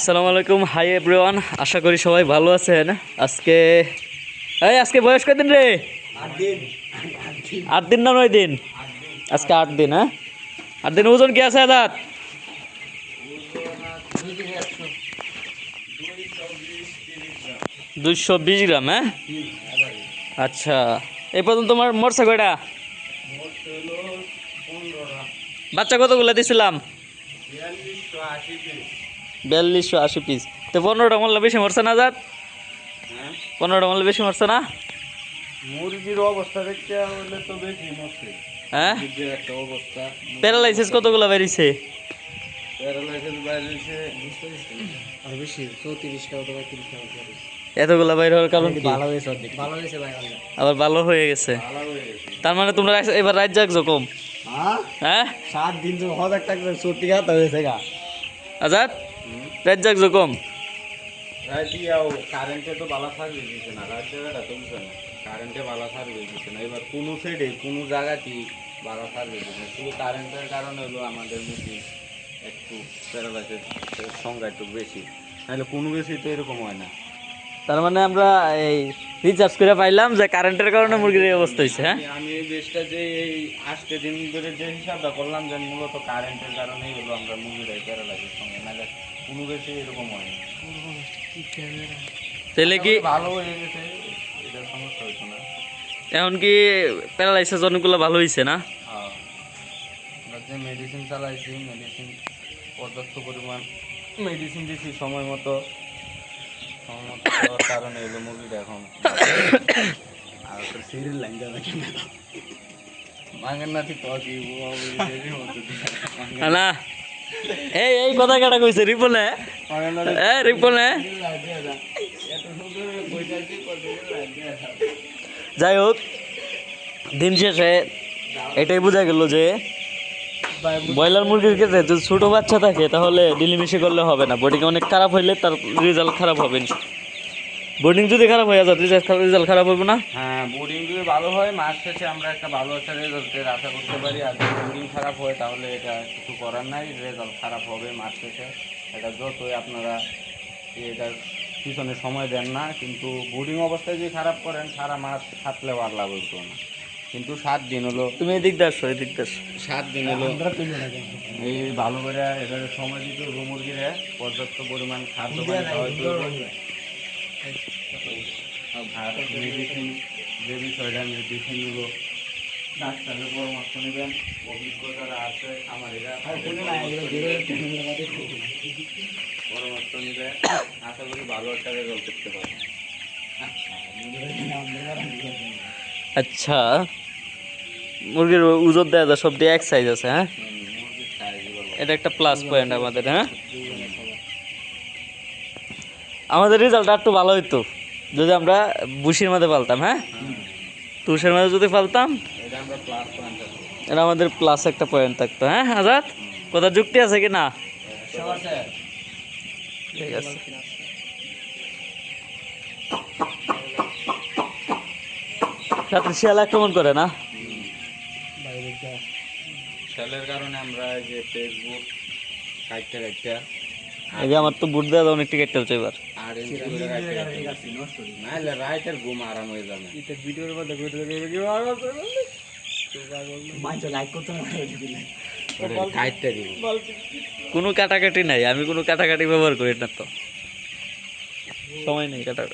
আসসালামু আলাইকুম। Hi everyone আশা করি সবাই ভালো আছেন। আজকে, এই, আজকে বয়স কদিন রে? আট দিন না নয় দিন? আজকে আট দিন হ্যাঁ? আট দিন ওজন কি আছে আদাত দুইশো বিশ গ্রাম হ্যাঁ? আচ্ছা। এই পর্যন্ত তোমার মরছে কয়টা? বাচ্চা কতগুলো দিছিলাম? বিয়াল্লিশশো আশি পিস তো পনেরোটা মূল্য বেশি মরছে না যাত পনেরোটা মূল্য বেশি মরছে না? মুরগির অবস্থা দেখতে হলে তো বেশি মরছে। হ্যাঁ? একটা অবস্থা। প্যারালাইসিস কতগুলো বেরিয়েছে? এতগুলো বাইর হওয়ার কারণ কি? আবার ভালো হয়ে গেছে। ভালো হয়ে গেছে। তার মানে তোমরা এবার রাত জাগছো কম? হ্যাঁ? হ্যাঁ? সাত দিন তো হাজার টাকা সত্যি কথা হয়েছে গা। আজাদ? রাত জাগছো কম রাইতে যাও কারেন্টে তো বালা সার্ভিস দিচ্ছে না রাত জায়গাটা তো বুঝছে না কারেন্টে বালা সার্ভিস দিচ্ছে না। এবার কোনো সাইডে কোনো জায়গাতেই বালা সার্ভিস দিচ্ছে না। শুধু কারেন্টের কারণে হলো আমাদের একটু সংখ্যা একটু বেশি। নাহলে কোনো বেশি তো এরকম হয় না। তার মানে আমরা এই রিচার্জ করে পাইলাম যে কারেন্টের কারণে মুরগির এই অবস্থা হয়েছে হ্যাঁ? আমি- এই বেশটা যে এই আজকে দিন ধরে যে হিসাবটা করলাম যে মূলত কারেন্টের কারণেই হলো আমরা মুভিটাই প্যারালাইসিস সঙ্গে নাহলে কোনো বেশি এরকম হয় না তাহলে কি ভালো হয়ে গেছে এটা সমস্যা না এখন কি প্যারালাইসিস অনেকগুলো ভালো হয়েছে না হ্যাঁ। যে মেডিসিন চালাইছি মেডিসিন পর্যাপ্ত পরিমাণ মেডিসিন দিছি সময় মতো সময় মতো দেওয়ার কারণে এলো মুভিটা এখন আর তো সিরিয়াল লাইন যাবে না এই এই কথা কাটা কইছে রিপনে এ যাই হোক, দিন শেষে এটাই বোঝা গেল যে ব্রয়লার মুরগির ক্ষেত্রে যদি ছোটো বাচ্চা থাকে, তাহলে ডিলিমিশি করলে হবে না। বডিকে অনেক খারাপ হইলে তার রেজাল্ট খারাপ হবে বোর্ডিং যদি খারাপ হয়ে যায় রেজাল্ট খারাপ হবে না? হ্যাঁ বোর্ডিং যদি ভালো হয় মাস শেষে আমরা একটা ভালো একটা রেজাল্টের আশা করতে পারি। আর যদি বোর্ডিং খারাপ হয় তাহলে এটা কিছু করার নাই। রেজাল্ট খারাপ হবে মাস শেষে। এটা যতই আপনারা এটার পিছনে সময় দেন না কিন্তু বোর্ডিং অবস্থায় যদি খারাপ করেন সারা মাস খাটলেও আর লাভ হইতো না। কিন্তু সাত দিন হলো তুমি এদিক দিয়ে আসো এদিক দিয়ে আসো। সাত দিন হলো এই ভালো করে এটার সময় দিতে হবে মুরগিরে। পর্যাপ্ত পরিমাণ খাদ্য পানি খাওয়াইতে মেডিসিন যে বিষয়টা মেডিসিনগুলো ডাক্তারের পরামর্শ নেবেন অভিজ্ঞতারা আছে খামারিরা পরামর্শ নিলে আশা করি ভালো একটা রেজাল্ট করতে পারবেন আচ্ছা মুরগির উজর দেওয়া যায় সব দিয়ে এক সাইজ আছে হ্যাঁ? এটা একটা প্লাস পয়েন্ট আমাদের হ্যাঁ? আমাদের রেজাল্ট একটু ভালো হইতো। যদি আমরা বুশির মধ্যে পালতাম হ্যাঁ? তুষের মধ্যে যদি পালতাম এটা আমরা প্লাস পয়েন্ট আছে এটা আমাদের প্লাস একটা পয়েন্ট থাকতো হ্যাঁ আজাদ? কথা যুক্তি আছে কি না? ঠিক আছে। রাত্রে শিয়াল আক্রমণ করে না? সেলের কারণে আমরা যে ফেসবুক কাটতে কাটতে এই যে আমার তো বুট দেওয়া অনেক টিকিট চলছে এবার। আর নাহলে রাইটের ঘুম আরাম হয়ে যাবে। ভিডিওর মধ্যে মাইন্ড লাইক করতে না কাটতে দিব। কোনো কাটাকাটি নাই আমি কোনো কাটাকাটি ব্যবহার করি না তো। সময় নেই কাটা